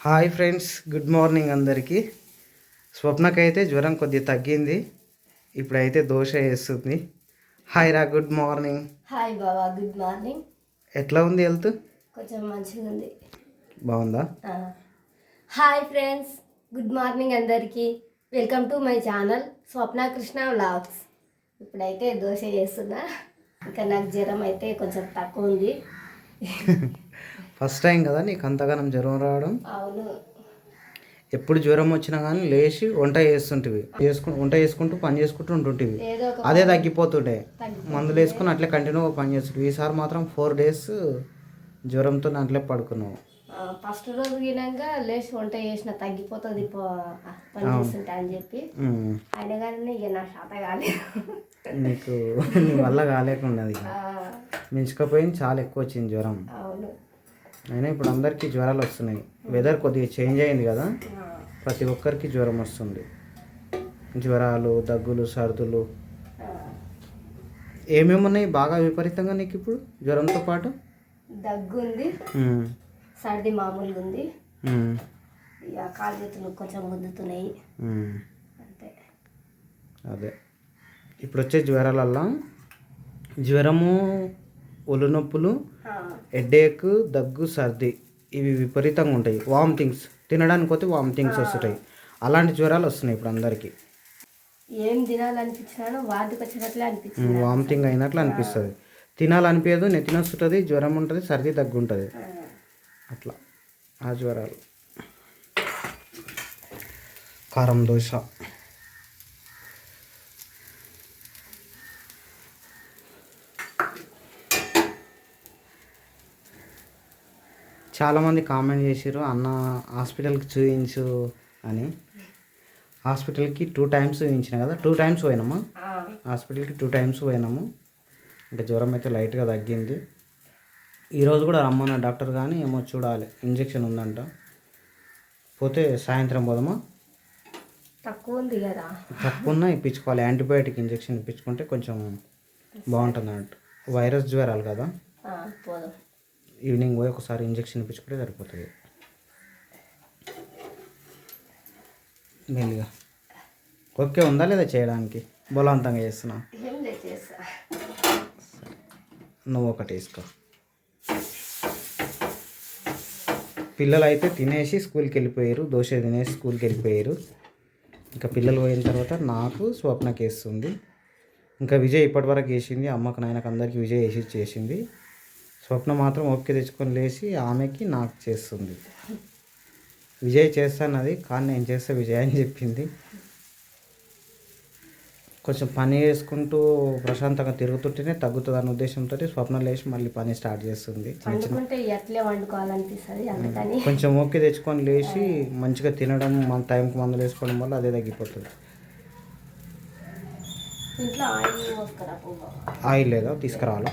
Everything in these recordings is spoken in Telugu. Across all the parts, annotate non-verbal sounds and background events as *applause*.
హాయ్ ఫ్రెండ్స్ గుడ్ మార్నింగ్ అందరికీ. స్వప్నకైతే జ్వరం కొద్దిగా తగ్గింది. ఇప్పుడైతే దోశ వేస్తుంది. హాయ్ రా గుడ్ మార్నింగ్. హాయ్ బాబా గుడ్ మార్నింగ్. ఎట్లా ఉంది హెల్త్? కొంచెం మంచిగా ఉంది. బాగుందా. హాయ్ ఫ్రెండ్స్ గుడ్ మార్నింగ్ అందరికీ. Welcome to my channel Swapna Krishna vlogs. ఇప్పుడైతే దోశ చేస్తున్నా ఇంకా నాకు జ్వరం అయితే కొంచెం తక్కువ ఉంది. *laughs* ఫస్ట్ టైం కదా నీకు అంతగానం జ్వరం రావడం? ఎప్పుడు జ్వరం వచ్చినా కానీ లేచి వంట చేస్తుంటివి. చేసుకు వంట చేసుకుంటూ పని చేసుకుంటూ ఉంటుంటివి. అదే తగ్గిపోతుండే. తగ్గి మందులు వేసుకుని అట్లే కంటిన్యూగా పని చేస్తుంటివి. ఈసారి మాత్రం ఫోర్ డేస్ జ్వరంతో అట్లే పడుకున్నావు. ఫస్ట్ రోజు గినంగా లేచి వంట చేసిన తగ్గిపోతుంది పని చేస్తుంటా అని చెప్పి. అయినా కానీ ఇక నా శాత కాలేదు. నీకు నీ వల్ల ఆ, మించకపోయింది చాలా ఎక్కువ వచ్చింది జ్వరం. అవును. అయినా ఇప్పుడు అందరికీ జ్వరాలు వస్తున్నాయి. వెదర్ కొద్దిగా చేంజ్ అయింది కదా? ప్రతి ఒక్కరికి జ్వరం వస్తుంది. జ్వరాలు దగ్గులు సర్దులు. ఏమేమి ఉన్నాయి? బాగా విపరీతంగా నీకు ఇప్పుడు జ్వరంతో పాటు? దగ్గు ఉంది సర్ది మామూలుగా ఉంది కాలు చేతులు కొంచెం గుద్దుతున్నాయి ఉమ్. అంతే. అదే. ఇప్పుడు వచ్చే జ్వరాలల్లా జ్వరము ఒళ్ళు నొప్పులు ఆ, హెడేక్ దగ్గు సర్ది ఇవి విపరీతంగా ఉంటాయి. వామిటింగ్స్ తినడానికి పోతే వామిటింగ్స్ వస్తుంటాయి. అలాంటి జ్వరాలు వస్తున్నాయి ఇప్పుడు అందరికీ. ఏం తినాలనిపించినానో వాటికి వచ్చినట్లే అనిపించింది వామిటింగ్ అయినట్లు అనిపిస్తుంది. తినాలనిపించదు నెత్తిన వస్తుంటుంది జ్వరం ఉంటుంది సర్ది దగ్గు ఉంటుంది. అట్లా. ఆ జ్వరాలు. కారం దోశ. చాలామంది కామెంట్ చేసారు అన్న హాస్పిటల్కి చూపించు అని. హాస్పిటల్కి టూ టైమ్స్ చూపించిన కదా టూ టైమ్స్ పోయినామా? హాస్పిటల్కి టూ టైమ్స్ పోయినాము. ఇంకా జ్వరం అయితే లైట్గా తగ్గింది. ఈరోజు కూడా రమ్మన్న డాక్టర్ కానీ ఏమో చూడాలి ఇంజెక్షన్ ఉందంట. పోతే సాయంత్రం పోదామా? తక్కువ ఉంది కదా. తప్పకుండా ఇప్పించుకోవాలి యాంటీబయాటిక్ ఇంజెక్షన్ ఇప్పించుకుంటే కొంచెం బాగుంటుంది అన్నట్టు వైరస్ జ్వరాలు కదా. పోదాం. ఈవినింగ్ పోయి ఒకసారి ఇంజెక్షన్ ఇప్పించుకుంటే సరిపోతుంది. మెల్లిగా. ఓకే ఉందా లేదా చేయడానికి? బలవంతంగా చేస్తున్నా. నువ్వు ఒకటి వేసుకో. పిల్లలు అయితే తినేసి స్కూల్కి వెళ్ళిపోయారు దోశ తినేసి స్కూల్కి వెళ్ళిపోయారు. ఇంకా పిల్లలు పోయిన తర్వాత నాకు స్వప్నకి వేస్తుంది ఇంకా విజయ్ ఇప్పటివరకు వేసింది అమ్మకు నాయనకు అందరికీ విజయ్ వేసి చేసింది. స్వప్న మాత్రం ఓపిక తెచ్చుకొని లేచి ఆమెకి నాకు చేస్తుంది. విజయ్ చేస్తానది కానీ నేను చేస్తే విజయ్ అని చెప్పింది. కొంచెం పని చేసుకుంటూ ప్రశాంతంగా తిరుగుతుంటేనే తగ్గుతుంది అన్న ఉద్దేశంతో స్వప్న లేచి మళ్ళీ పని స్టార్ట్ చేస్తుంది. కొంచెం ఓకే తెచ్చుకొని లేచి మంచిగా తినడం మన టైంకి మందులు వేసుకోవడం వల్ల అదే తగ్గిపోతుంది. ఆయిల్ లేదా? తీసుకురావాలా?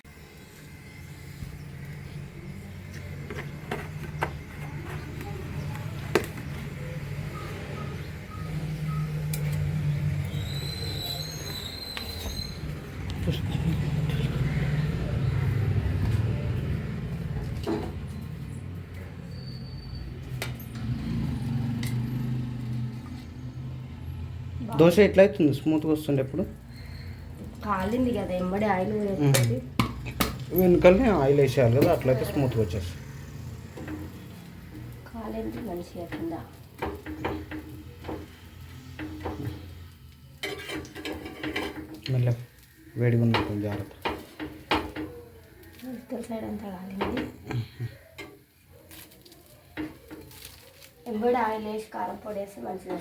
దోశ ఎట్లా అవుతుంది స్మూత్గా వస్తుండే ఎప్పుడు? కాలింది కదా ఎంబడి ఆయిల్ వెనుకల్ని ఆయిల్ వేసేయాలి కదా అట్లయితే స్మూత్గా వచ్చేస్తుంది. కాలింది మంచిగా కింద. మెల్ల వేడిగా కొంచెం జాగ్రత్త. సైడ్ అంతా కాలింది. ఎంబడి ఆయిల్ వేసి కారం పొడి వేసి మంచిగా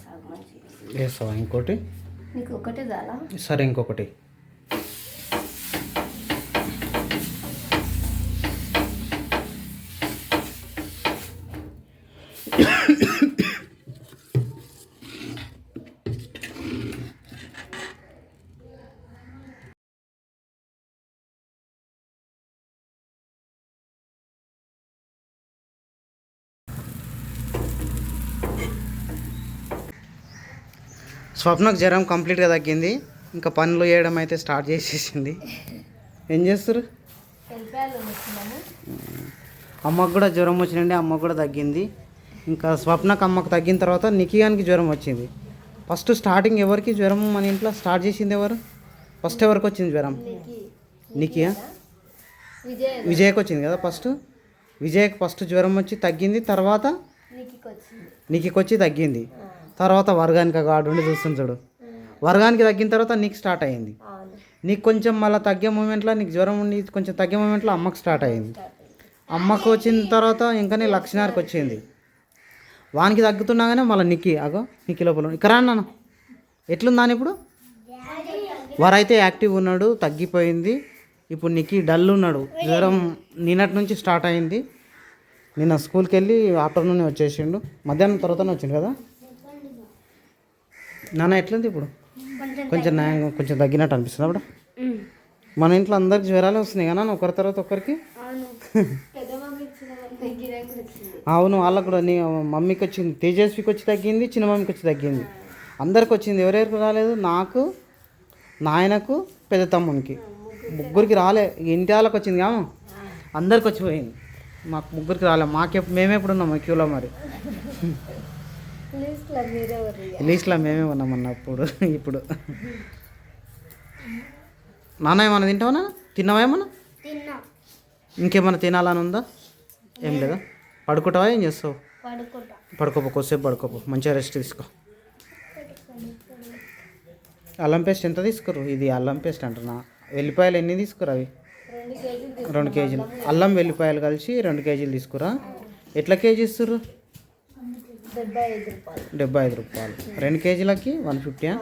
మంచిగా వేస్తావా ఇంకోటి? నీకు ఒకటే చాలా? సరే ఇంకొకటి. స్వప్నకు జ్వరం కంప్లీట్గా తగ్గింది. ఇంకా పనులు చేయడం అయితే స్టార్ట్ చేసేసింది. ఏం చేస్తారు అమ్మకు కూడా జ్వరం వచ్చిందండి అమ్మకు కూడా తగ్గింది. ఇంకా స్వప్నకు అమ్మకు తగ్గిన తర్వాత నికియానికి జ్వరం వచ్చింది. ఫస్ట్ స్టార్టింగ్ ఎవరికి జ్వరం మన ఇంట్లో స్టార్ట్ చేసింది ఎవరు? ఫస్ట్ ఎవరికి వచ్చింది జ్వరం? నీకు నికియా విజయ్. విజయకు వచ్చింది కదా ఫస్ట్? విజయకు ఫస్ట్ జ్వరం వచ్చి తగ్గింది తర్వాత నీకు వచ్చింది నీకు వచ్చి తగ్గింది. తర్వాత వర్గానికి గాడు ఉండి చూస్తుంది చూడు వర్గానికి తగ్గిన తర్వాత నీకు స్టార్ట్ అయింది నీకు కొంచెం మళ్ళీ తగ్గే మూమెంట్లో నీకు జ్వరం ఉండి కొంచెం తగ్గే మూమెంట్లో అమ్మకు స్టార్ట్ అయింది అమ్మకు వచ్చిన తర్వాత ఇంకా నీ లక్షణానికి వచ్చింది. వానికి తగ్గుతున్నాగానే మళ్ళీ నిక్కి అగో నిక్కి లోపల ఇక్కడ అన్నాను ఎట్లుందాని ఇప్పుడు? వారైతే యాక్టివ్ ఉన్నాడు తగ్గిపోయింది. ఇప్పుడు నిక్కి డల్ ఉన్నాడు. జ్వరం నిన్నటి నుంచి స్టార్ట్ అయింది నిన్న స్కూల్కి వెళ్ళి ఆఫ్టర్నూన్ వచ్చేసిండు. మధ్యాహ్నం తర్వాతనే వచ్చిండు కదా? నాన్న ఎట్లుంది ఇప్పుడు? కొంచెం న్యాయం కొంచెం తగ్గినట్టు అనిపిస్తుంది అప్పుడు మన ఇంట్లో అందరికి జ్వరాలు వస్తున్నాయి కదా ఒకరి తర్వాత ఒకరికి? *laughs* అవును. వాళ్ళకు కూడా నీ మమ్మీకి వచ్చింది తేజస్వికి వచ్చి తగ్గింది చిన్న మమ్మీకి వచ్చి తగ్గింది. అందరికి వచ్చింది ఎవరెవరికి రాలేదు? నాకు నాయనకు పెద్ద తమ్మునికి. ముగ్గురికి రాలే ఇంటి వాళ్ళకి వచ్చింది కాము అందరికి వచ్చిపోయింది. మాకు ముగ్గురికి రాలే మాకే మేమెప్పుడు ఉన్నాం క్యూలో మరి. లిస్ట్లో మేమే ఉన్నాం అన్నప్పుడు ఇప్పుడు. నాన్న ఏమన్నా తింటావా? తిన్నావా ఏమన్నా? ఇంకేమన్నా తినాలని ఉందా? ఏం లేదా? పడుకుంటావా? ఏం చేస్తావు? పడుకోపో కొద్దిసేపు పడుకోపో. మంచిగా రెస్ట్ తీసుకో. అల్లం పేస్ట్ ఎంత తీసుకురు ఇది అల్లం పేస్ట్ అంటున్నా. వెల్లిపాయలు ఎన్ని తీసుకురా అవి? రెండు కేజీలు రెండు కేజీలు. అల్లం వెల్లిపాయలు కలిసి రెండు కేజీలు తీసుకురా. ఎట్లా కేజీ ఇస్తుర్రు? డెబ్బై ఐదు రూపాయలు. రెండు కేజీలకి వన్ ఫిఫ్టీయా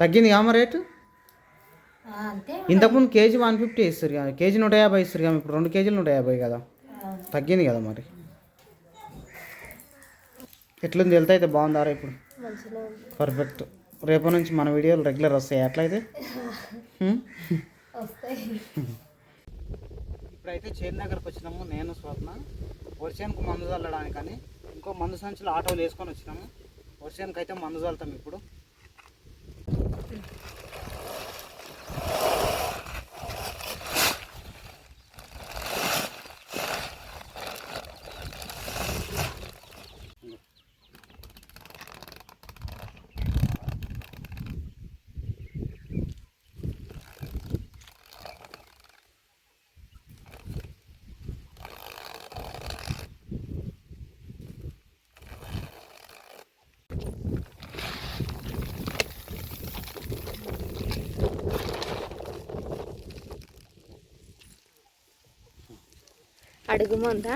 తగ్గింది కామ రేటు? ఇంతకుముందు కేజీ వన్ ఫిఫ్టీ ఇస్తారు కదా. కేజీ నూట యాభై ఇస్తారు కదా. ఇప్పుడు రెండు కేజీలు నూట యాభై కదా. తగ్గింది కదా మరి. ఎట్లుంది? వెళ్తే అయితే బాగుందారా ఇప్పుడు? పర్ఫెక్ట్. రేపటి నుంచి మన వీడియోలు రెగ్యులర్ *laughs* వస్తాయి? వస్తాయి. *laughs* ఇప్పుడైతే చేరు దగ్గరకు వచ్చినాము. నేను స్వప్న. వర్షానికి మందు చల్లడానికని ఇంకో మందు సంచులు ఆటోలు వేసుకొని వచ్చినాము. వర్షానికి అయితే మందు చల్లుతాం ఇప్పుడు. అడుగుమందా